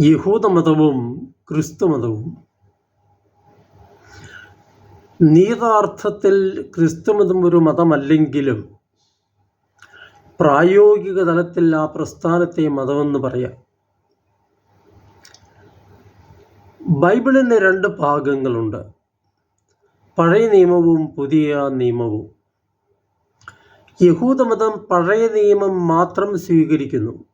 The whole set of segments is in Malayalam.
യഹൂദമതവും ക്രിസ്തുമതവും. നീതാർത്ഥത്തിൽ ക്രിസ്തുമതം ഒരു മതമല്ലെങ്കിലും പ്രായോഗിക തലത്തിൽ ആ പ്രസ്ഥാനത്തെ മതമെന്ന് പറയാം. ബൈബിളിന് രണ്ട് ഭാഗങ്ങളുണ്ട്. പഴയ നിയമവും പുതിയ നിയമവും. യഹൂദമതം പഴയ നിയമം മാത്രം സ്വീകരിക്കുന്നു.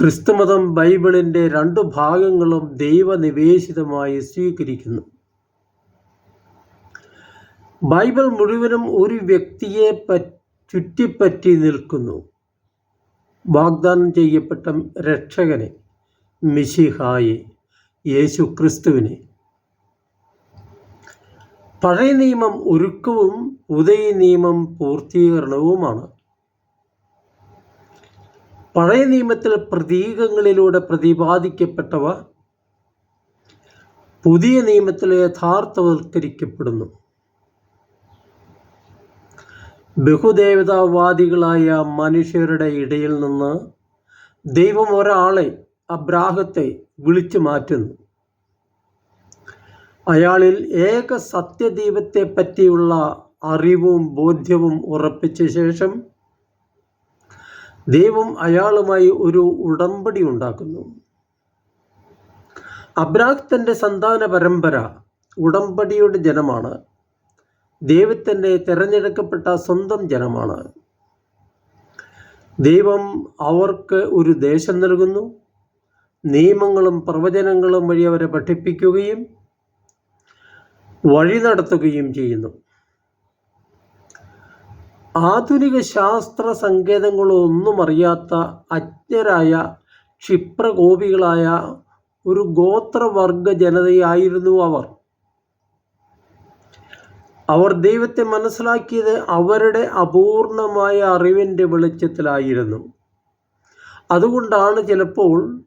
ക്രിസ്തുമതം ബൈബിളിന്റെ രണ്ടു ഭാഗങ്ങളും ദൈവനിവേശിതമായി സ്വീകരിക്കുന്നു. ബൈബിൾ മുഴുവനും ഒരു വ്യക്തിയെ ചുറ്റിപ്പറ്റി നിൽക്കുന്നു. വാഗ്ദാനം ചെയ്യപ്പെട്ട രക്ഷകനെ മിശിഹായെ യേശു ക്രിസ്തുവിനെ പഴയ നിയമം ഒരുക്കവും ഉദയ നിയമം പൂർത്തീകരണവുമാണ്. പഴയ നിയമത്തിൽ പ്രതീകങ്ങളിലൂടെ പ്രതിപാദിക്കപ്പെട്ടവ പുതിയ നിയമത്തിൽ യഥാർത്ഥവൽക്കരിക്കപ്പെടുന്നു. ബഹുദേവതാവാദികളായ മനുഷ്യരുടെ ഇടയിൽ നിന്ന് ദൈവം ഒരാളെ അബ്രാഹത്തെ വിളിച്ചു മാറ്റുന്നു. അയാളിൽ ഏക സത്യദൈവത്തെ പറ്റിയുള്ള അറിവും ബോധ്യവും ഉറപ്പിച്ച ശേഷം ദൈവം അയാളുമായി ഒരു ഉടമ്പടി ഉണ്ടാക്കുന്നു. അബ്രാഹ് സന്താന പരമ്പര ഉടമ്പടിയുടെ ജനമാണ്. ദൈവത്തിന്റെ തിരഞ്ഞെടുക്കപ്പെട്ട സ്വന്തം ജനമാണ്. ദൈവം അവർക്ക് ഒരു ദേശം നൽകുന്നു. നിയമങ്ങളും പ്രവചനങ്ങളും വഴി അവരെ പഠിപ്പിക്കുകയും വഴി നടത്തുകയും ചെയ്യുന്നു. ആധുനിക ശാസ്ത്ര സങ്കേതങ്ങളോ ഒന്നും അറിയാത്ത അജ്ഞരായ ക്ഷിപ്രകോപികളായ ഒരു ഗോത്രവർഗ ജനതയായിരുന്നു അവർ. അവർ ദൈവത്തെ മനസ്സിലാക്കിയത് അവരുടെ അപൂർണമായ അറിവിന്റെ വെളിച്ചത്തിലായിരുന്നു. അതുകൊണ്ടാണ് ചിലപ്പോൾ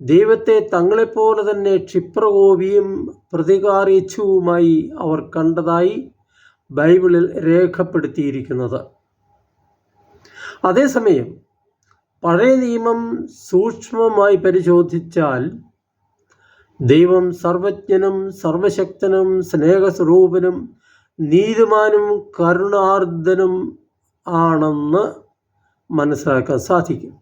ദൈവത്തെ തങ്ങളെപ്പോലെ തന്നെ ക്ഷിപ്രകോപിയും പ്രതികാരേച്ഛുവുമായി അവർ കണ്ടതായി ബൈബിളിൽ രേഖപ്പെടുത്തിയിരിക്കുന്നത്. അതേസമയം പഴയ നിയമം സൂക്ഷ്മമായി പരിശോധിച്ചാൽ ദൈവം സർവജ്ഞനും സർവശക്തനും സ്നേഹസ്വരൂപനും നീതിമാനും കരുണാർദ്ദനും ആണെന്ന് മനസ്സിലാക്കാൻ സാധിക്കും.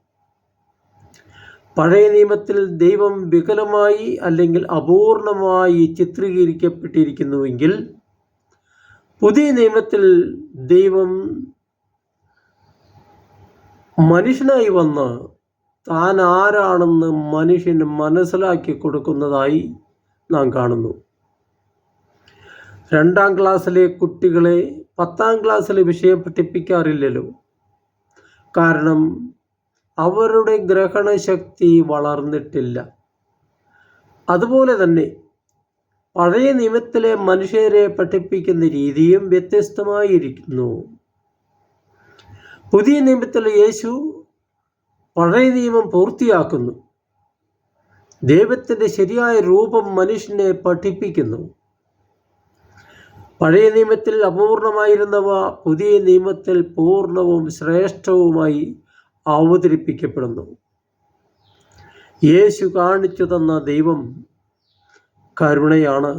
പഴയ നിയമത്തിൽ ദൈവം വികലമായി അല്ലെങ്കിൽ അപൂർണമായി ചിത്രീകരിക്കപ്പെട്ടിരിക്കുന്നുവെങ്കിൽ പുതിയ നിയമത്തിൽ ദൈവം മനുഷ്യനായി വന്ന് താൻ ആരാണെന്ന് മനുഷ്യന് മനസ്സിലാക്കി കൊടുക്കുന്നതായി നാം കാണുന്നു. രണ്ടാം ക്ലാസ്സിലെ കുട്ടികളെ പത്താം ക്ലാസ്സിലെ വിഷയം പഠിപ്പിക്കാറില്ലല്ലോ. കാരണം അവരുടെ ഗ്രഹണശക്തി വളർന്നിട്ടില്ല. അതുപോലെ തന്നെ പഴയ നിയമത്തിലെ മനുഷ്യരെ പഠിപ്പിക്കുന്ന രീതിയും വ്യത്യസ്തമായിരിക്കുന്നു. പുതിയ നിയമത്തിൽ യേശു പഴയ നിയമം പൂർത്തിയാക്കുന്നു. ദൈവത്തിന്റെ ശരിയായ രൂപം മനുഷ്യനെ പഠിപ്പിക്കുന്നു. പഴയ നിയമത്തിൽ അപൂർണമായിരുന്നവ പുതിയ നിയമത്തിൽ പൂർണവും ശ്രേഷ്ഠവുമായി അവതരിപ്പിക്കപ്പെടുന്നു. യേശു കാണിച്ചു തന്ന ദൈവം കരുണയാണ്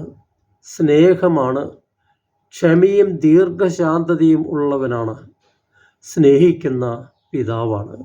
സ്നേഹമാണ് ക്ഷമയും ദീർഘശാന്തതയും ഉള്ളവനാണ് സ്നേഹിക്കുന്ന പിതാവാണ്.